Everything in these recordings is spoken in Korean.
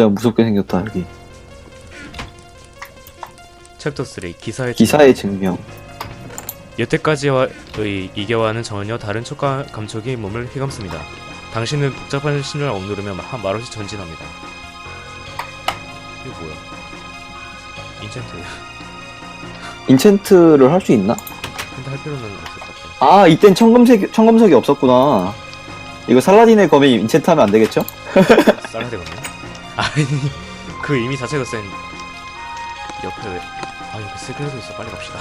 진짜 무섭게 생겼다 여기 챕터 3 기사의 기사의 증명 여태까지의 이겨와는 전혀 다른 촉감 감촉이 몸을 휘감습니다. 당신은 복잡한 신호를 억누르며 마- 말없이 전진합니다. 이거 뭐야? 인챈트. 인챈트를 할 수 있나? 근데 할 필요는 없을 것 같아. 아 이땐 청금색 청금석이 없었구나 이거 살라딘의 검에 인챈트 하면 안 되겠죠? 쌀야 되거든요. 아니 그 이미 자체가 센 옆에 왜? 아 여기 스켈레토 있어 빨리 갑시다.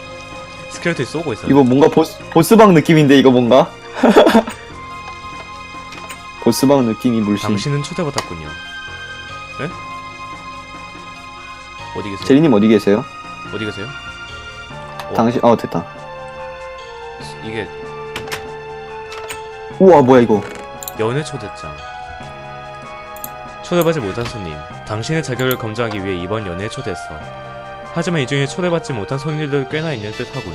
스켈레토 쏘고 있어. 이거 뭔가 보스, 보스방 느낌인데 이거 뭔가? 보스방 느낌이 물씬 당신은 초대받았군요. 네? 어디 계세요? 제리님 어디 계세요? 어디 계세요? 어. 당신 어 됐다 이게 우와 뭐야 이거 연애 초대장. 초대받지 못한 손님. 당신의 자격을 검증하기 위해 이번 연애에 초대했어. 하지만 이 중에 초대받지 못한 손님들도 꽤나 있는 듯 하군.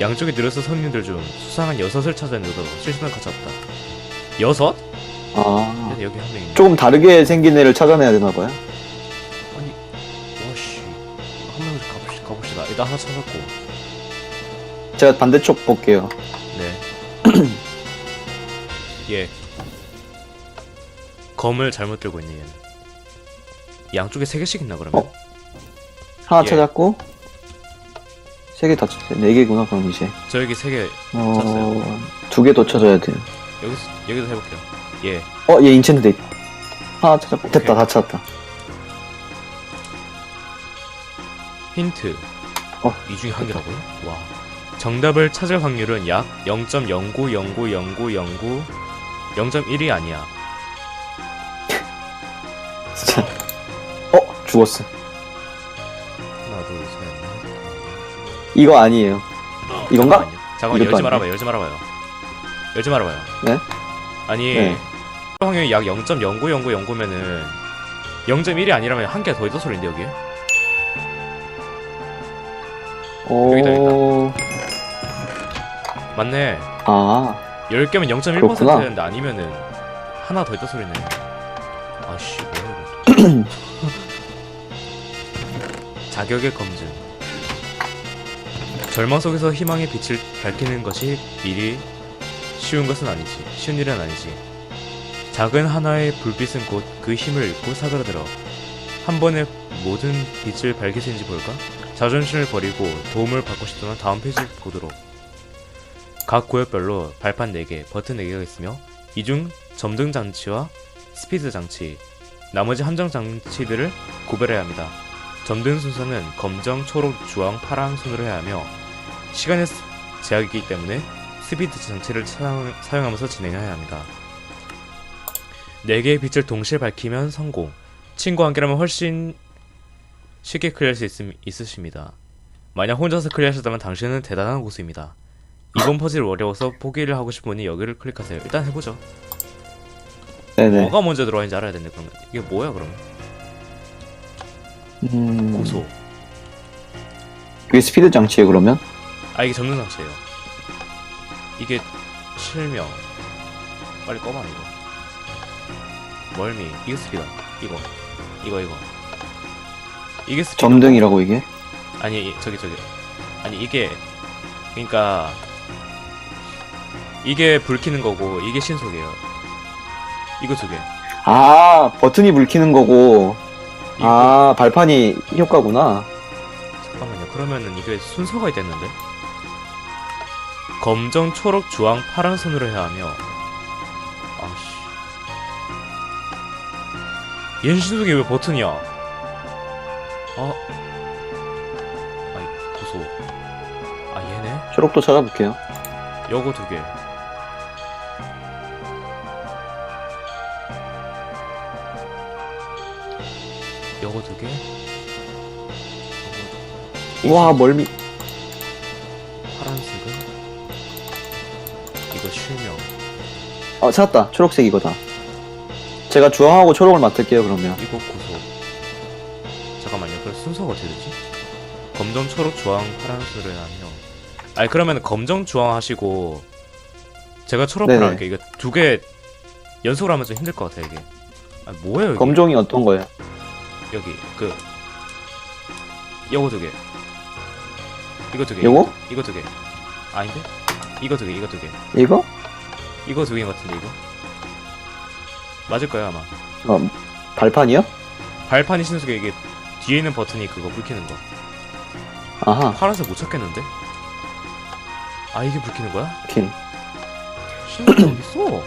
양쪽에 늘어서 손님들 중 수상한 여섯을 찾아내도 실수는 가졌다. 여섯? 아 여기 한 명 있네. 조금 다르게 생긴 애를 찾아내야 되나 봐요 아니, 와씨. 한 명씩 가봅시다. 가봅시다. 일단 하나 찾았고. 제가 반대쪽 볼게요 네. 예. 검을 잘못 들고 있네 얘는. 양쪽에 세 개씩 있나 그러면? 어? 하나 예. 찾았고 세 개 다 찾았어요 네 개구나 그럼 이제 저 여기 세 개. 어... 두 개 더 찾아야 돼요 여기 여기도 해볼게요. 예. 어, 얘 인챈트 돼 있다. 하나 찾았고, 됐다, 오케이. 다 찾았다. 힌트. 어. 이 중에 한 개라고요? 와. 정답을 찾을 확률은 약 0.09090909 0.1이 아니야. 진짜. 어, 죽었어. 하나, 둘, 셋. 이거 아니에요. 이건가? 잠깐만요. 잠깐만 이것도 열지? 말아봐요. 열지 말아봐요. 열지 말아봐요. 네? 아니 네. 확률이 약 0.090909면은 0.1이 아니라면 한 개 더 있어 소리인데 여기에? 여기다, 오, 맞네. 아, 10개면 0.1%였는데 그렇구나. 아니면은 하나 더 있다 소리네. 아씨 뭐야. 자격의 검증. 절망 속에서 희망의 빛을 밝히는 것이 미리 쉬운 것은 아니지. 쉬운 일은 아니지. 작은 하나의 불빛은 곧 그 힘을 잃고 사그라들어. 한 번에 모든 빛을 밝힐 수 있는지 볼까? 자존심을 버리고 도움을 받고 싶다면 다음 페이지 보도록. 각 구역별로 발판 4개, 버튼 4개가 있으며 이중 점등 장치와 스피드 장치, 나머지 함정 장치들을 구별해야 합니다. 점등 순서는 검정, 초록, 주황, 파랑 순으로 해야 하며 시간의 스- 제약이기 때문에 스피드 장치를 사용, 사용하면서 진행해야 합니다. 4개의 빛을 동시에 밝히면 성공. 친구와 함께라면 훨씬 쉽게 클리어할 수 있음, 있으십니다. 만약 혼자서 클리어하셨다면 당신은 대단한 고수입니다. 이번 퍼즐 어려워서 포기를 하고 분이 여기를 클릭하세요. 일단 해보죠. 네네. 뭐가 먼저 들어가는지 알아야 되는데 그러면 이게 뭐야 그러면? 음, 고소. 이게 스피드 장치에 그러면? 아 이게 점등 장치예요. 이게 실명. 빨리 꺼봐 이거. 멀미. 이게 스피다. 이거. 이거 이거. 이게 스피드. 점등이라고 이게? 아니 이- 저기 저기. 아니 이게 그러니까 이게 불 켜는 거고 이게 신속이에요. 이거 두 개. 아, 버튼이 불 켜는 거고, 이거 아, 발판이 효과구나. 잠깐만요. 그러면은 이게 순서가 됐는데? 검정, 초록, 주황, 파란 선으로 해야 하며 아씨 신속이 왜 버튼이야? 아 아이 고소 아 얘네? 초록도 찾아볼게요. 요거 두 개. 요거 두 개. 요거 와, 멀미. 파란색은 이거 실명 아, 찾았다. 초록색 이거다. 제가 주황하고 초록을 맡을게요, 그러면. 이거 고소 잠깐만요 그럼 순서가 어떻게 되지? 검정 초록 주황 파란색을 하며 아니 그러면 검정 주황 하시고 제가 초록 네네. 할게요 이거 두 개 연속으로 하면 좀 힘들 것 같아 이게 아 뭐예요 여기? 검종이 어떤 거예요? 여기 그 요거 두 개. 이거 두 개. 요거? 이거 두 개. 아닌데? 이거 두 개. 이거 두 개. 이거? 이거 두 개인 것 같은데 이거. 맞을 거야 아마. 어, 발판이요? 발판이 신속에 이게 뒤에 있는 버튼이 그거 불 켜는 거. 아하, 파란색 못 찾겠는데? 아 이게 불 켜는 거야? 신속이 어디 있어?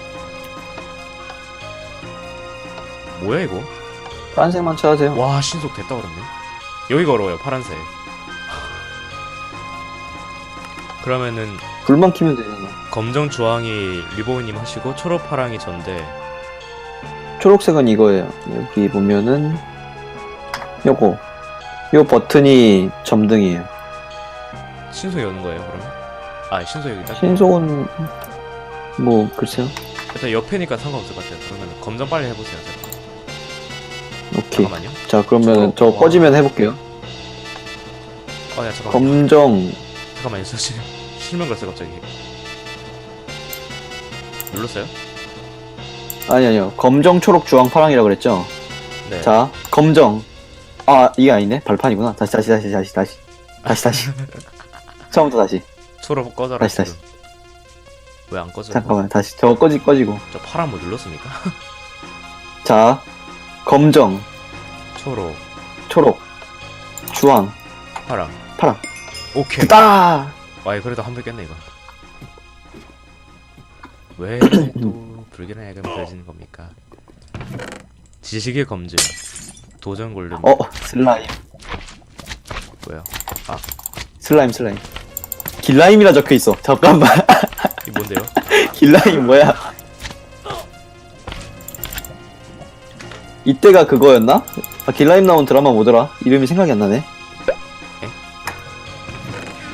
뭐야 이거? 파란색만 찾으세요. 와 신속 됐다 그랬네. 여기 걸어요 파란색. 그러면은 불만 키면 되잖아. 검정 주황이 리보우님 하시고 초록 파랑이 전데 초록색은 이거예요. 여기 보면은 요거 요 버튼이 점등이에요. 신속 여는 거예요 그러면? 아 신속 여기 딱 신속은 뭐 글쎄요. 일단 옆에니까 상관없을 것 같아요 그러면 검정 빨리 해보세요 잠깐. 오케이. 잠깐만요 자 그러면 저 와. 꺼지면 해볼게요. 아야 잠깐만 검정 잠깐만요 저 실, 실명 걸었어요 갑자기 눌렀어요? 아니 아니요. 검정 초록 주황 파랑이라 그랬죠. 네 자 검정 아 이게 아니네 발판이구나. 다시 다시 다시 다시 다시 다시 다시 처음부터 다시 초록 꺼져라 다시, 다시. 왜안 꺼져? 잠깐만 다시 저거 꺼지 꺼지고 저 파란 뭐 눌렀습니까? 자 검정 초록. 초록. 주황. 파랑. 파랑. 오케이. 따 와 그래도 한 번 깼네 이거. 왜 또 불길한 야금 펼치는 겁니까? 지식의 검증. 도전 골룸 어 슬라임. 뭐야? 슬라임 슬라임. 길라임이라 적혀 있어. 잠깐만. 이 뭔데요? 길라임 뭐야? 이때가 그거였나? 아, 길라임 나온 드라마 뭐더라? 이름이 생각이 안 나네.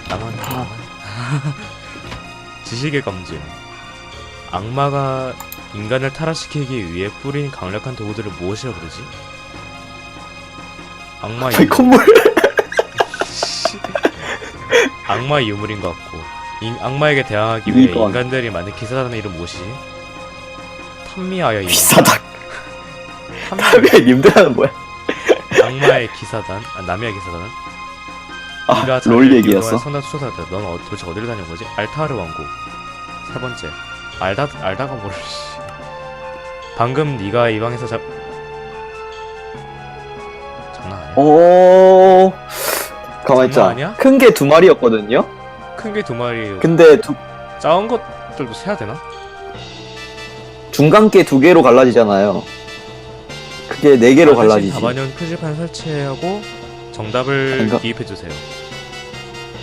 나만 나만 지식의 검증. 악마가 인간을 타락시키기 위해 뿌린 강력한 도구들을 무엇이라 부르지? 악마 유물. 콧물. 악마 유물인 것 같고 인- 악마에게 대항하기 위해 이번. 인간들이 만든 기사단의 이름 무엇이지? 탐미아야 이름. 비싸다 탐미 왜 님들하는 뭐야 악마의 기사단 아 남이의 기사단은 아, 네가 롤 얘기였어 성당 수사다 넌 어, 도대체 어디를 다녀온 거지? 알타르 왕국 세 번째 알다 알다가 씨. 방금 네가 이 방에서 잡 장난 아니야? 오 가만 장난 아니야? 있자 큰 게 두 마리였거든요 큰 게 두 마리 근데 두, 작은 것들도 세야 되나? 중간 게 두 개로 갈라지잖아요 그게 네 개로 갈라지지 다반연 표지판 설치하고 정답을 이거- 기입해 주세요.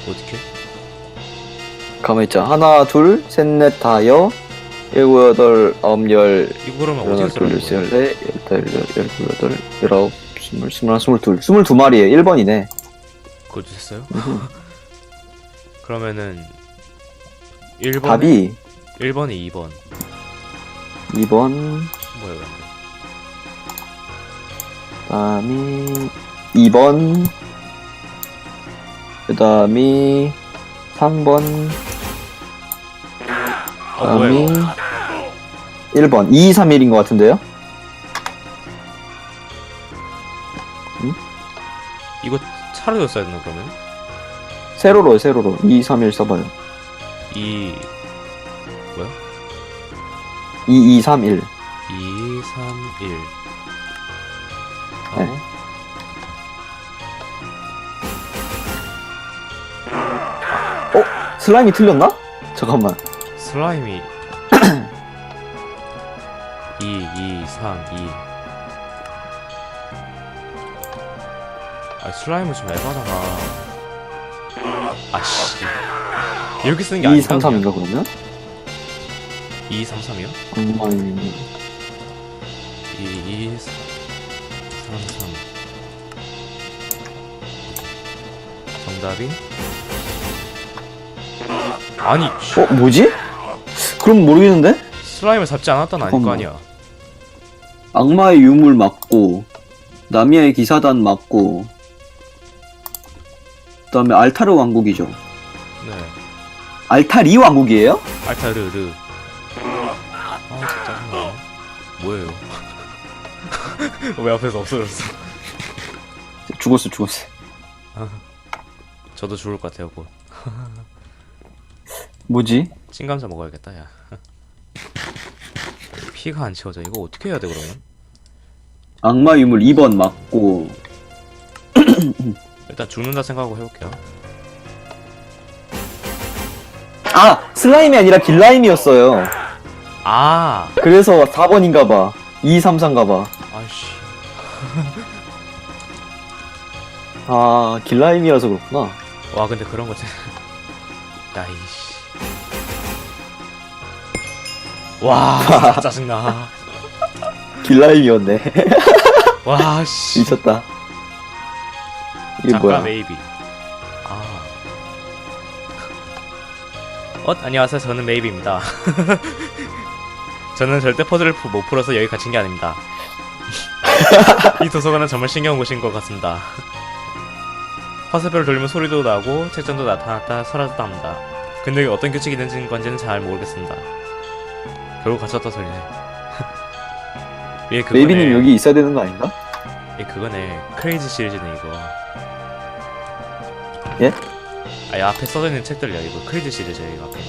어떻게? 가만 있자 하나 둘 셋 넷 다여 일곱 여덟 아홉 열 이거 그러면 하나 어디서 쓰라는 거예요? 둘셋넷 열다 열여덟 열두 여덟 열아홉 스물 스물하나 스물둘 스물두 마리에 1 번이네 그거 주셨어요? 그러면은 1번 답이 1번이 2번 2번 뭐야 그럼? 그다음이 2번 그 다음이 3번 어 뭐야 그다음이 이거? 1번. 2, 3, 1인 것 같은데요? 이거 차로 였어야 되나 그러면? 세로로 세로로. 2, 3, 1 써봐요. 2 2, 2, 3, 1 2 3 1 슬라임이 틀렸나? 잠깐만 슬라임이 2 2 3 2 아, 슬라임은 좀 에바다가. 아씨. 이렇게 쓰는 게 2, 아닌가? 3, 3인가 그러면? 2, 3, 3이요? 엉망이 2, 2, 3, 3, 3. 정답이? 아니, 씨, 어 뭐지? 그럼 모르겠는데? 슬라임을 잡지 않았다는 아닐 거. 아니야. 악마의 유물 맞고 나미아의 기사단 맞고 그다음에 알타르 왕국이죠 네. 알타리 왕국이에요? 알타르르. 아, 진짜. 뭐예요? 왜 앞에서 없어졌어? 죽었어 죽었어 저도 죽을 것 같아요, 곧. 뭐지? 찐감자 먹어야겠다, 야. 피가 안 채워져. 이거 어떻게 해야 돼, 그러면? 악마 유물 2번 맞고 일단 죽는다 생각하고 해볼게요. 아 슬라임이 아니라 길라임이었어요 아! 그래서 4번인가봐 2, 3, 4인가봐 아이씨. 아 길라임이라서 그렇구나 와, 근데 그런 거지. 야이씨. 와, 짜증나. 길라임이었네 와, 씨. 미쳤다 이게 잠깐 뭐야 메이비. 아. 어, 안녕하세요. 저는 메이비입니다. 저는 절대 퍼즐을 푸- 못 풀어서 여기 갇힌 게 아닙니다. 이 도서관은 정말 신기한 곳인 것 같습니다. 화살표를 돌리면 소리도 나고 책장도 나타났다 사라졌다 합니다. 근데 이게 어떤 규칙이 있는 건지는 잘 모르겠습니다. 결국 갇혔다 소리네. 얘 그거네. 메이비님 여기 있어야 되는 거 아닌가? 얘 그거네. 크레이지 시리즈네 이거. 예? 아니 앞에 써져 있는 책들이야 이거 크레이지 시리즈야 이거 앞에.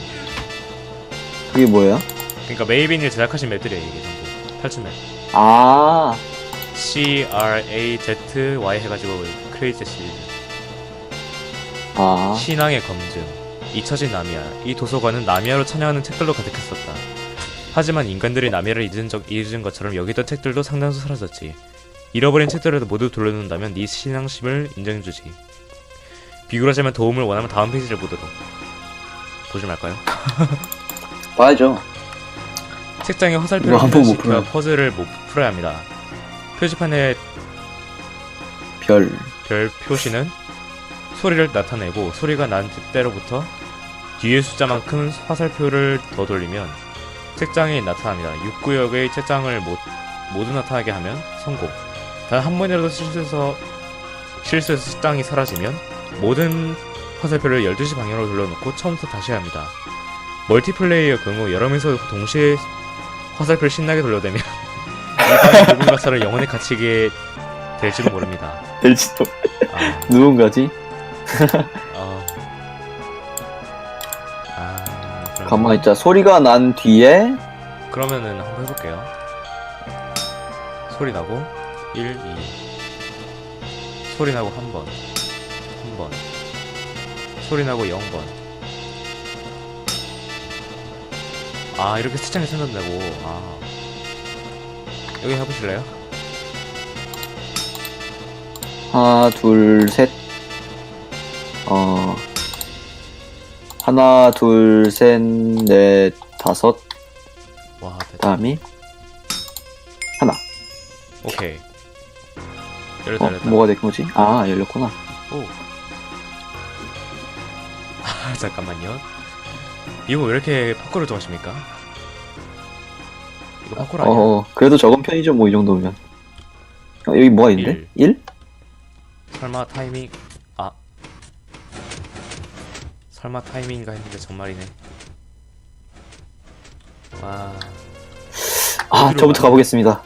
그게 뭐예요? 그러니까 메이빈이 제작하신 맵들이야 이게 전부. 탈출 맵. 아 C R A Z Y 해가지고 크레이지 시리즈. 아, 신앙의 검증. 잊혀진 나미아. 이 도서관은 나미아로 찬양하는 책들로 가득했었다. 하지만 인간들이 나미아를 잊은, 적, 잊은 것처럼 여기 있던 책들도 상당수 사라졌지. 잃어버린 책들을 모두 돌려놓는다면 네 신앙심을 인정해주지. 비교를 하자면 도움을 원하면 다음 페이지를 보도록. 보지 말까요? 봐야죠 책장에 화살표를 못 표시켜. 퍼즐을 못 풀어야 합니다. 표지판에 별 별 표시는 소리를 나타내고 소리가 난 때로부터 뒤에 숫자만큼 화살표를 더 돌리면 책장이 나타납니다. 6구역의 책장을 모, 모두 나타나게 하면 성공. 단 한 번이라도 실수해서 실수해서 책장이 사라지면 모든 화살표를 12시 방향으로 돌려놓고 처음부터 다시 해야 합니다. 멀티플레이어 경우 여러 명이서 동시에 화살표를 신나게 돌려대면 이 방의 붉은 가사를 영원히 갇히게 될지도 모릅니다. 될지도 아, 누군가지? 가만히 있자. 소리가 난 뒤에 그러면은 한번 해볼게요. 소리 나고. 1, 2 소리 나고 한 번, 한 번, 소리 나고 0번. 아 이렇게 스창이 생각나고. 아. 여기 해보실래요? 하나 둘 셋. 어 하나 둘 셋 넷 다섯 와 됐다. 다음이 하나 오케이. 열렸다 어 열렸다. 뭐가 된 거지? 아 열렸구나 오. 아, 잠깐만요. 이거 왜 이렇게 파쿠를 좋아하십니까? 이거 파쿠르 아니야? 어 그래도 적은 편이죠 뭐 이 정도면 어, 여기 뭐가 있는데? 1? 설마 타이밍 아 설마 타이밍인가 했는데 정말이네. 와 아 저부터? 가보겠습니다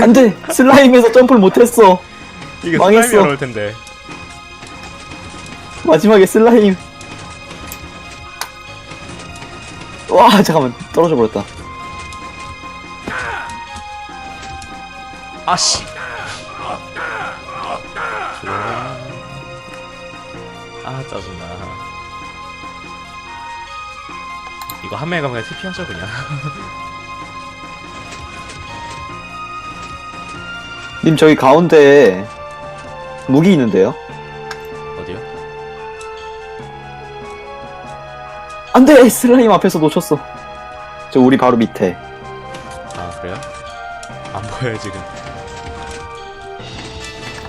안돼 슬라임에서 점프를 못했어 이게 망했어. 슬라임이 어려울 텐데. 마지막에 슬라임 와 잠깐만 떨어져 버렸다 아씨. 아 짜증나. 이거 한 명에 가면 그냥 TP 하죠 그냥. 님 저기 가운데에 무기 있는데요? 안돼 슬라임 앞에서 놓쳤어 저 우리 바로 밑에 아 그래요? 안 보여요 지금.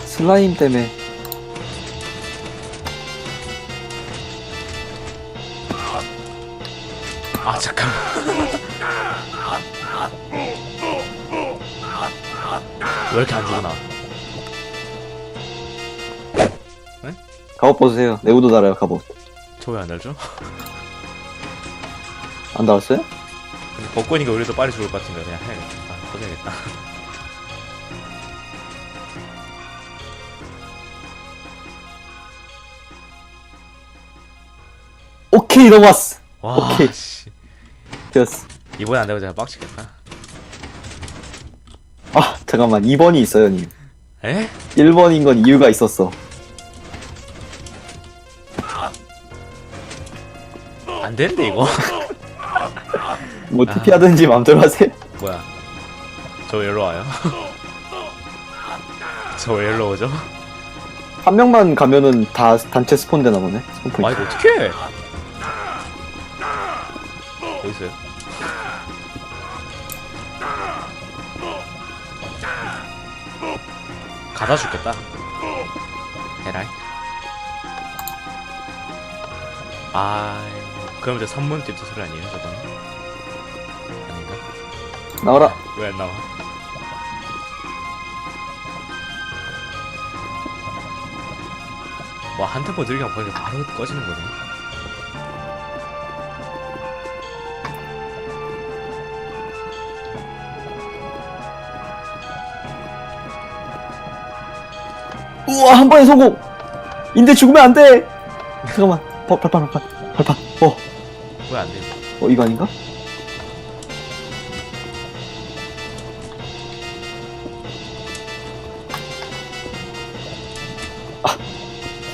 슬라임 때문에 아 잠깐. 왜 이렇게 안 죽어나? 갑옷 벗으세요. 내구도 달아요, 갑옷. 저왜안 알죠? 안? 근데 벚꽃이니까 우리도 빨리 죽을 것 같은데 그냥 해야겠다. 아, 꺼져야겠다. 오케이, 넘어왔어. 와, 오케이. 씨. 되었어. 이번에 안 되고 제가 빡치겠다. 아, 잠깐만. 2번이 있어요, 님. 에? 1번인 건 이유가 있었어. 안 되는데 이거? 뭐, 아. TP하든지 마음대로 하세요. 뭐야? 저 왜 일로 와요? 저 왜 일로 오죠? 한 명만 가면은 다 단체 스폰 되나 보네. 스폰 아 포인트. 이거 어떻게? 어디 있어요? 가다 죽겠다. 에라이. 아, 그럼 이제 3번 띠부터 소리 아니에요? 아닌가? 나와라. 왜 안 나와? 와, 한 템포 느리게 보니까 바로 꺼지는 거네. 우와, 한 번에 성공! 인데 죽으면 안 돼! 잠깐만. 발, 발판, 발판. 발판. 어, 왜 안 돼? 어, 이거 아닌가?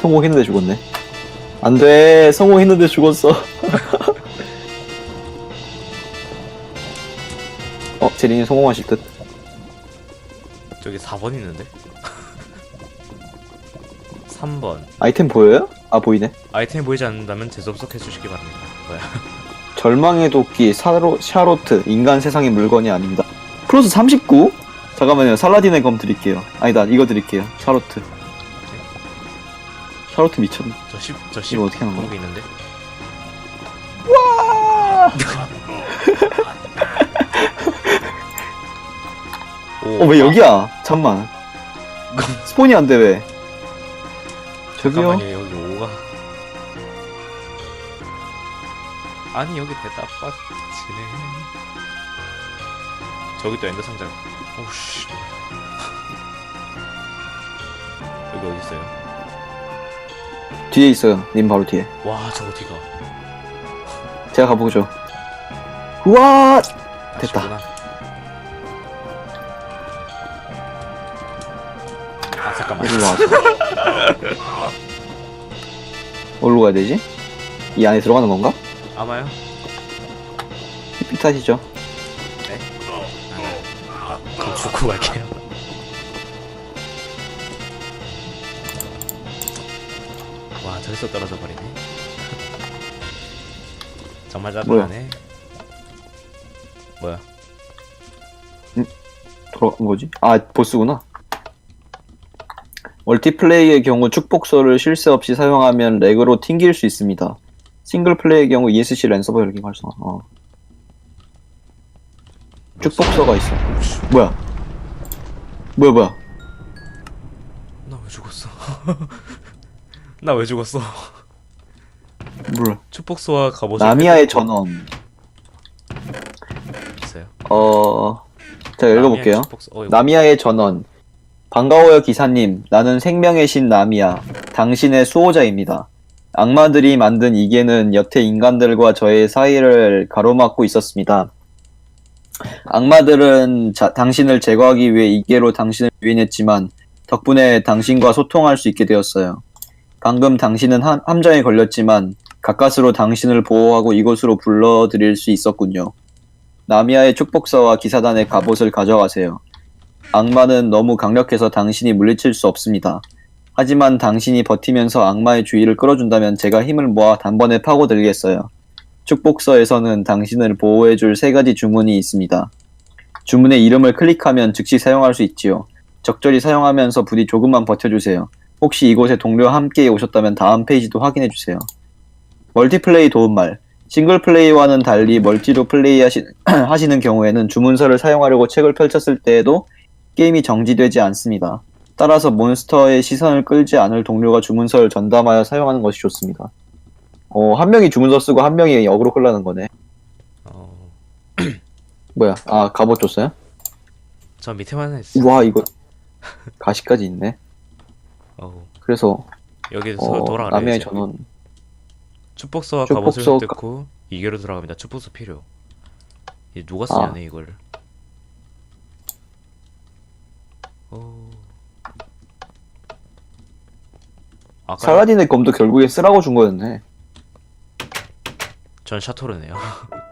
성공했는데 죽었네. 안 돼. 성공했는데 죽었어. 어, 제린이 성공하실 듯. 저기 4번 있는데? 3번. 아이템 보여요? 아, 보이네. 아이템 보이지 않는다면 재접속해 주시기 바랍니다. 뭐야? 절망의 도끼, 사로, 샤로트, 인간 세상의 물건이 아닙니다. 플러스 39? 잠깐만요, 살라딘의 검 드릴게요. 아니다, 이거 드릴게요. 샤로트. 샤로트 미쳤네. 저 10, 저 10. 이거 어떻게 하는 거야? 게 있는데? 오, 어, 왜 여기야? 잠만. 스폰이 안 돼, 왜? 저기요? 잠깐만요, 여기 5가. 아니, 여기 대답받치네. 저기 또 엔더 상자. 오우씨. 여기 어디 있어요? 뒤에 있어요. 님 바로 뒤에. 와, 저 어디가? 제가 가보죠. 우와! 아, 됐다. 저구나. 아, 잠깐만. 어디로 와서. 어디로 가야 되지? 이 안에 들어가는 건가? 아마요? 삐타시죠. 아, 그럼 죽고 갈게요. 저기서 떨어져 버리네. 정말 짜증나네. 뭐야? 돌아간 거지? 아, 보스구나. 멀티플레이의 경우 축복서를 실세 없이 사용하면 렉으로 튕길 수 있습니다. 싱글 플레이의 경우 ESC 랜서버 열기 활성화. 어. 축복서가 있어. 뭐야? 뭐야, 뭐야? 나 왜 죽었어? 나 왜 죽었어? 몰라. 축복소와 갑옷을 나미아의 전원. 있어요. 어, 제가 읽어볼게요. 축복소. 어, 이거 나미아의 전원. 반가워요, 기사님. 나는 생명의 신 나미아. 당신의 수호자입니다. 악마들이 만든 이계는 여태 인간들과 저의 사이를 가로막고 있었습니다. 악마들은 자- 당신을 제거하기 위해 이계로 당신을 유인했지만 덕분에 당신과 소통할 수 있게 되었어요. 방금 당신은 함, 함정에 걸렸지만 가까스로 당신을 보호하고 이곳으로 불러들일 수 있었군요. 나미아의 축복서와 기사단의 갑옷을 가져가세요. 악마는 너무 강력해서 당신이 물리칠 수 없습니다. 하지만 당신이 버티면서 악마의 주의를 끌어준다면 제가 힘을 모아 단번에 파고들겠어요. 축복서에서는 당신을 보호해줄 세 가지 주문이 있습니다. 주문의 이름을 클릭하면 즉시 사용할 수 있지요. 적절히 사용하면서 부디 조금만 버텨주세요. 혹시 이곳에 동료와 함께 오셨다면 다음 페이지도 확인해 주세요. 멀티플레이 도움말. 싱글 플레이와는 달리 멀티로 플레이 하시, 하시는 경우에는 주문서를 사용하려고 책을 펼쳤을 때에도 게임이 정지되지 않습니다. 따라서 몬스터의 시선을 끌지 않을 동료가 주문서를 전담하여 사용하는 것이 좋습니다. 어, 한 명이 주문서 쓰고 한 명이 역으로 흘러는 거네. 어, 뭐야? 아, 갑옷 줬어요? 저 밑에만 하나 있어. 우와, 이거 가시까지 있네. 어우, 그래서 여기서 어, 돌아가네. 남의 이제. 전원 축복서와 축복서 갑옷을 가- 획득후 2개로 돌아갑니다. 축복서 필요. 이 누가 쓰냐네 이걸. 어. 아까 사라딘의 검도 결국에 쓰라고 준 거였네. 전 샤토르네요.